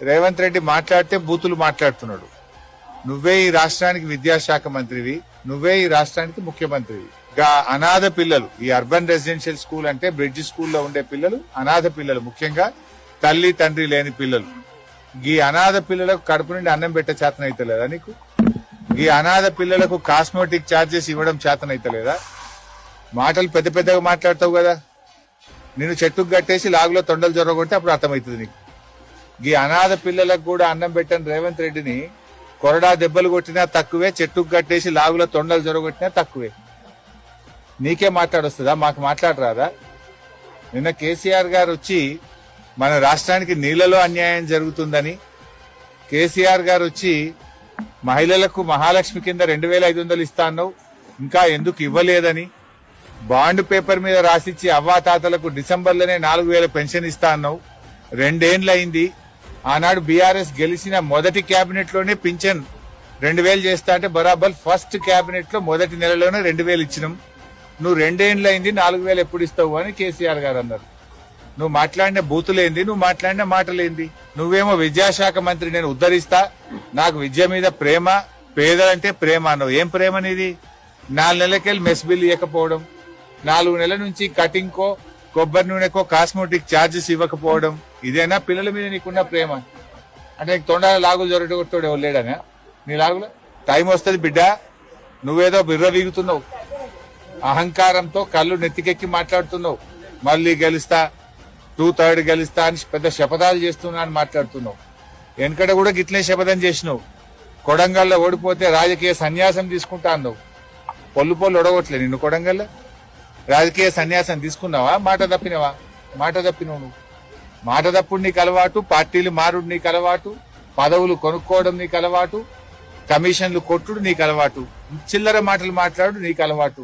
రేవంత్ రెడ్డి మాట్లాడితే బూతులు మాట్లాడుతున్నాడు. నువ్వే ఈ రాష్ట్రానికి విద్యాశాఖ మంత్రివి నువ్వే ఈ రాష్ట్రానికి ముఖ్యమంత్రివి. గా అనాథ పిల్లలు ఈ అర్బన్ రెసిడెన్షియల్ స్కూల్ అంటే బ్రిడ్జ్ స్కూల్లో ఉండే పిల్లలు అనాథ పిల్లలు ముఖ్యంగా తల్లి తండ్రి లేని పిల్లలు. ఈ అనాథ పిల్లలకు కడుపు నుండి అన్నం పెట్టే చేతనైతలేదా నీకు? ఈ అనాథ పిల్లలకు కాస్మెటిక్ ఛార్జెస్ ఇవ్వడం చేతనైతలేదా? మాటలు పెద్ద పెద్దగా మాట్లాడతావు కదా. నేను చెట్టుకు కట్టేసి లాగులో తొండలు జొరగొట్టి అప్పుడు అర్థమవుతుంది నీకు. ఈ అనాథ పిల్లలకు కూడా అన్నం పెట్టని రేవంత్ రెడ్డిని కొరడా దెబ్బలు కొట్టినా తక్కువే చెట్టుకు కట్టేసి లాగుల తొండలు జొరగొట్టినా తక్కువే. నీకే మాట్లాడొస్తుందా? మాకు మాట్లాడరాదా? నిన్న కేసీఆర్ గారు వచ్చి మన రాష్ట్రానికి నీళ్ళలో అన్యాయం జరుగుతుందని కేసీఆర్ గారు వచ్చి మహిళలకు మహాలక్ష్మి కింద రెండు వేల ఐదు వందలు ఇస్తా అన్నావు ఇంకా ఎందుకు ఇవ్వలేదని బాండ్ పేపర్ మీద రాసిచ్చి అవ్వాతాతలకు డిసెంబర్లోనే నాలుగు వేల పెన్షన్ ఇస్తా అన్నావు రెండేండ్లు అయింది ఆనాడు బీఆర్ఎస్ గెలిచిన మొదటి కేబినెట్లోనే పింఛన్ రెండు వేలు చేస్తా అంటే బరాబర్ ఫస్ట్ కేబినెట్లో మొదటి నెలలోనే రెండు వేలు ఇచ్చినాం. నువ్వు రెండేండ్లు అయింది నాలుగు వేలు ఎప్పుడు ఇస్తావు అని కేసీఆర్ గారు అన్నారు. నువ్వు మాట్లాడిన బూతులేంది నువ్వు మాట్లాడిన మాటలేంది? నువ్వేమో విద్యాశాఖ మంత్రి నేను ఉద్ధరిస్తా. నాకు విద్య మీద ప్రేమ పేదలంటే ప్రేమ అన్నావు. ఏం ప్రేమ అనేది నాలుగు నెలలకెళ్ళి మెస్ బిల్ ఇవ్వకపోవడం నాలుగు నెలల నుంచి కటింగ్ కో కొబ్బరి నూనెకో కాస్మోటిక్ ఛార్జెస్ ఇవ్వకపోవడం ఇదేనా? పిల్లల మీద నీకున్న ప్రేమ. అంటే నీకు తొండాల లాగులు జొరగొట్టాడు ఎవరు లేడనా? నీ లాగులో? టైం వస్తుంది బిడ్డ. నువ్వేదో బిర్ర వీగుతున్నావు. అహంకారంతో కళ్ళు నెత్తికెక్కి మాట్లాడుతున్నావు. మళ్ళీ గెలుస్తా టూ థర్డ్ గెలుస్తా అని పెద్ద శపథాలు చేస్తున్నా అని మాట్లాడుతున్నావు. వెనకట కూడా గిట్లే శపథం చేసినావు. కొడంగల్లో ఓడిపోతే రాజకీయ సన్యాసం తీసుకుంటా అన్నావు. పొల్లు పొల్లు ఒడగొట్లే నిన్ను కొడంగల్లో. రాజకీయ సన్యాసం తీసుకున్నావా? మాట తప్పినవా? మాట తప్పినవు నువ్వు. మాట తప్పుడు నీకు అలవాటు పార్టీలు మారుడు నీకు అలవాటు పదవులు కొనుక్కోవడం నీకు అలవాటు కమిషన్లు కొట్టుడు నీకు అలవాటు చిల్లర మాటలు మాట్లాడు నీకు అలవాటు